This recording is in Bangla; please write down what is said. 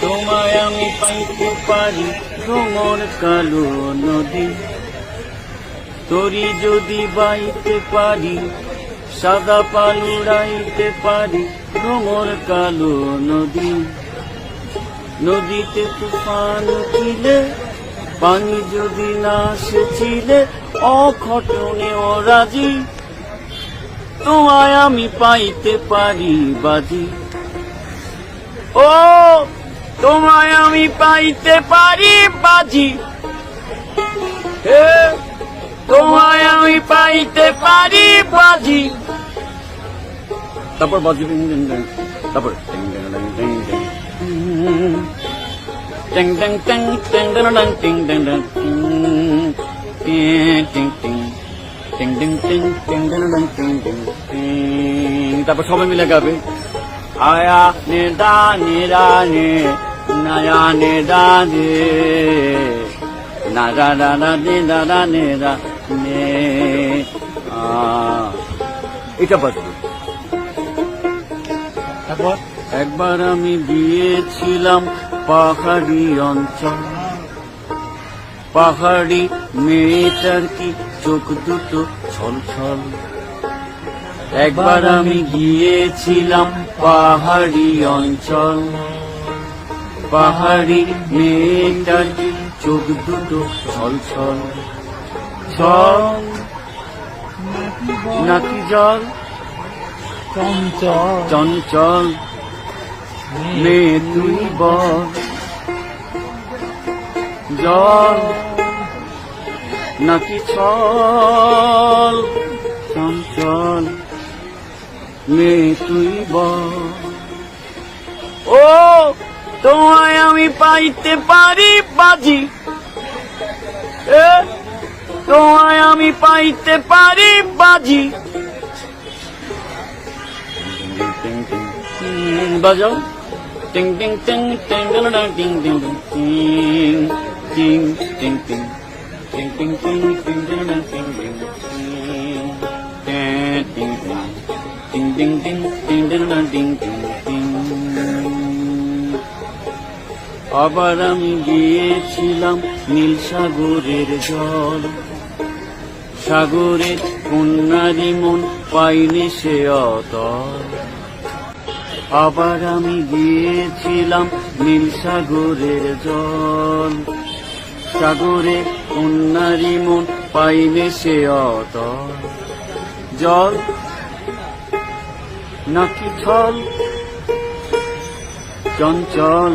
তোমায় আমি পাইতে পারি ভ্রমর কালো নদী। তরি যদি বাইতে পারি, সাদা পালুড়াইতে পারি ভ্রমর কালো নদী। নদীতে তুফান উঠিলে, পানি যদি না সেছিলে, অঘটনে ও রাজি তোমায় আমি পাইতে পারি বাজি। ও তোমায় আমি পাইতে পারি বাজি তোমায় আমি পাইতে পারি বাজি তারপর বাজি তারপর টিং টিং টিং টিং টিং টিং তারপর সবাই মিলে গাবে আয়া নে দা নে রা নে নায়া নে দা নে রা রা রা নে নে এটা বাজবে তারপর একবার। আমি গিয়েছিলাম পাহাড়ি অঞ্চল। পাহাড়ি মেয়েটার কি চোখ দুটো ছল ছল একবার আমি গিয়েছিলাম পাহাড়ি অঞ্চল। পাহাড়ি মেয়েটার চোখ দুটো ছল ছল। ছল নাকি জল? চঞ্চল। চঞ্চল। মেয়ে তুই বল। জল নাকি ছল? চঞ্চল মেয়ে তুই বল। ও! তোমায় আমি পাইতে পারি বাজি তোমায় আমি পাইতে পারি বাজি বাজাও টিং টিং টিং টিং টিং টিং টিং টিং টিং টিং টিং টিং টিং টিং টিং আবার আমি গিয়েছিলাম নীল সাগরের জল। সাগরে কন্যারি মন পাইনি সে অতল। আবার আমি গিয়েছিলাম নীল সাগরের জল। সাগরে কন্যারি মন পাইনি সে অতল। জল? নাকি ছল চঞ্চল?